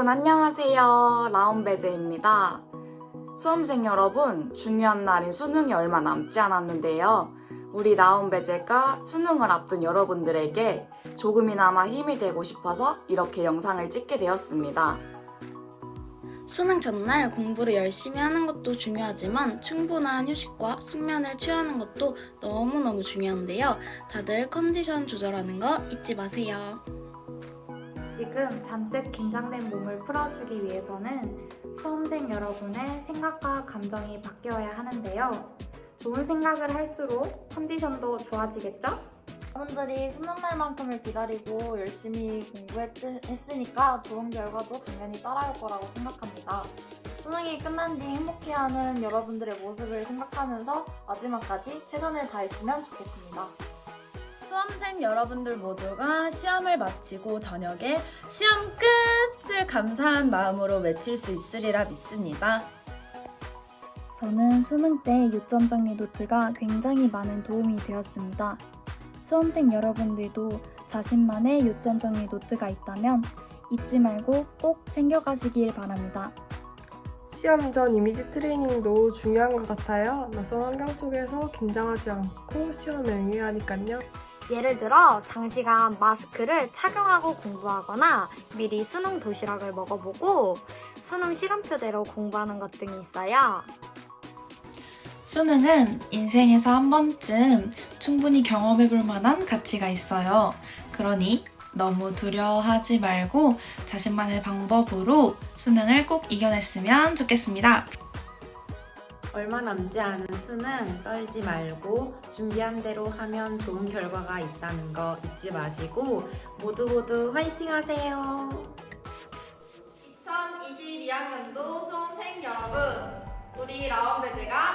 여러분 안녕하세요. 라온베제입니다. 수험생 여러분, 중요한 날인 수능이 얼마 남지 않았는데요. 우리 라온베제가 수능을 앞둔 여러분들에게 조금이나마 힘이 되고 싶어서 이렇게 영상을 찍게 되었습니다. 수능 전날 공부를 열심히 하는 것도 중요하지만 충분한 휴식과 숙면을 취하는 것도 너무너무 중요한데요. 다들 컨디션 조절하는 거 잊지 마세요. 지금 잔뜩 긴장된 몸을 풀어주기 위해서는 수험생 여러분의 생각과 감정이 바뀌어야 하는데요. 좋은 생각을 할수록 컨디션도 좋아지겠죠? 여러분들이 수능 날만큼을 기다리고 열심히 공부했으니까 좋은 결과도 당연히 따라올 거라고 생각합니다. 수능이 끝난 뒤 행복해하는 여러분들의 모습을 생각하면서 마지막까지 최선을 다했으면 좋겠습니다. 수험생 여러분들 모두가 시험을 마치고 저녁에 시험 끝을 감사한 마음으로 외칠 수 있으리라 믿습니다. 저는 수능 때 요점 정리 노트가 굉장히 많은 도움이 되었습니다. 수험생 여러분들도 자신만의 요점 정리 노트가 있다면 잊지 말고 꼭 챙겨가시길 바랍니다. 시험 전 이미지 트레이닝도 중요한 것 같아요. 낯선 환경 속에서 긴장하지 않고 시험에 응해야 하니까요. 예를 들어 장시간 마스크를 착용하고 공부하거나 미리 수능 도시락을 먹어보고 수능 시간표대로 공부하는 것 등이 있어요. 수능은 인생에서 한 번쯤 충분히 경험해 볼 만한 가치가 있어요. 그러니 너무 두려워하지 말고 자신만의 방법으로 수능을 꼭 이겨냈으면 좋겠습니다. 얼마 남지 않은 수능 떨지 말고 준비한 대로 하면 좋은 결과가 있다는 거 잊지 마시고 모두 모두 화이팅 하세요. 2022학년도 수험생 여러분, 우리 응원합니다.